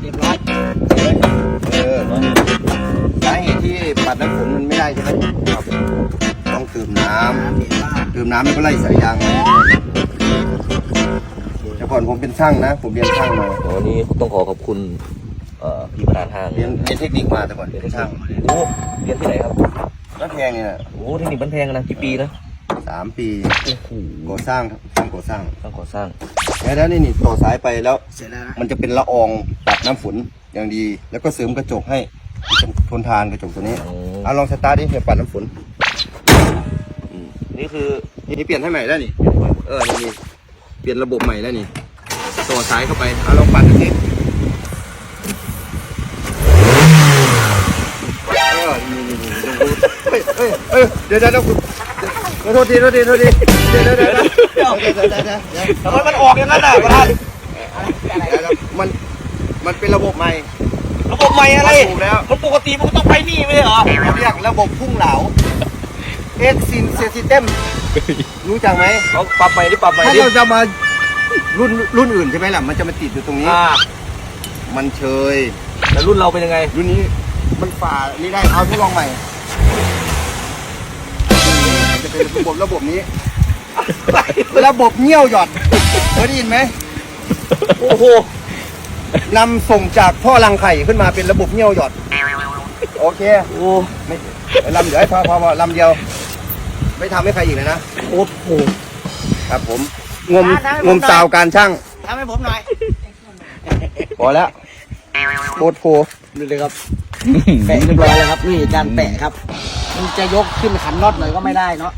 เรียบร้อยเออสาเหตุที่ปัดน้ำฝนมันไม่ได้ใช่ไหมครับต้องเติมน้น้ำเห็นว่าำเติมน้ำแล้วก็ไล่สายยางมาแต่ก่อนผมเป็นช่างนะ ผมเรียนช่างมาวันนี้ต้องขอขอบคุณเอ่อพี่ประธานห้างเรียนเรียนเทคนิคมาแต่ก่อนเรียนเป็นช่างโอ้เรียนที่ไหนครับนักแพงเนี่ยนะโอ้เทคนิคบันแพงนะกี่ปีนะสามปีโอ้โหก่อสร้างครับช่าง ก่อสร้างต้องก่อสร้างแล้วนี่นี่ต่อสายไปแล้ว เสร็จแล้วนะมันจะเป็นละอองตัดน้ำฝนอย่างดี แล้วก็เสริมกระจกให้ทนทานกระจกตัวนี้โอ้เอาลองสตาร์ทดิเดี๋ยวปัดน้ำฝนนี่คือนี่เปลี่ยนให้ใหม่แล้วนี่ เออนี่นี่เปลี่ยนระบบใหม่แล้วนี่ต่อสายเข้าไปเอาลองปัดดูสิเออนี่นี่นี่ลองดูเฮ้ยเฮ้ยเฮ้ยเดี๋ยวเดี๋ยวเดี๋ยวเดี๋ยวโทษทีโทษทีโทษทีเดี๋ยวเดี๋ยวเดี๋ยวเดี๋ ยวเดี๋ยวเดี๋ยวเดี๋ยวเดี๋ยวเดี๋ยวทำไมมันออกอย่างนั้นอะประธานมันมันเป็นระบบใหม่ ระบบใหม่อะไรถูกแล้ว มันปกติมันต้องไปนี่ไม่ใช่เหรอเขาเรียกระบบพุ่งเหลา X Sin System รู้จักไหมเขาปรับใหม่หรือปรับใหม่ถ้าเราจะมารุ่นรุ่นอื่นใช่ไหมล่ะ มันจะมาติดอยู่ตรงนี้ มันเชย แล้วรุ่นเราเป็นยังไง รุ่นนี้มันฝ่านี่ได้ เอาทดลองใหม่มันจะเป็นระบบระบบนี้ ระบบเงี้ยวหยอดเคยได้ยินไหมโอ้โหนำส่งจากท่อรังไข่ขึ้นมาเป็นระบบเงี้ยวหยอด โอเคโอ้ไม่ลำเดี๋ยวให้พอพอพอลำเดียว ไม่ทำให้ใครอีกเลยนะโอ้โหครับผมงมงมสาวการช่างทำให้ผมหน่อยพอแล้วโคตรโฟดูเลยครับแปะเรียบร้อยแล้วครับนี่การแปะครับมันจะยกขึ้นขันน็อตหน่อยก็ไม่ได้เนาะ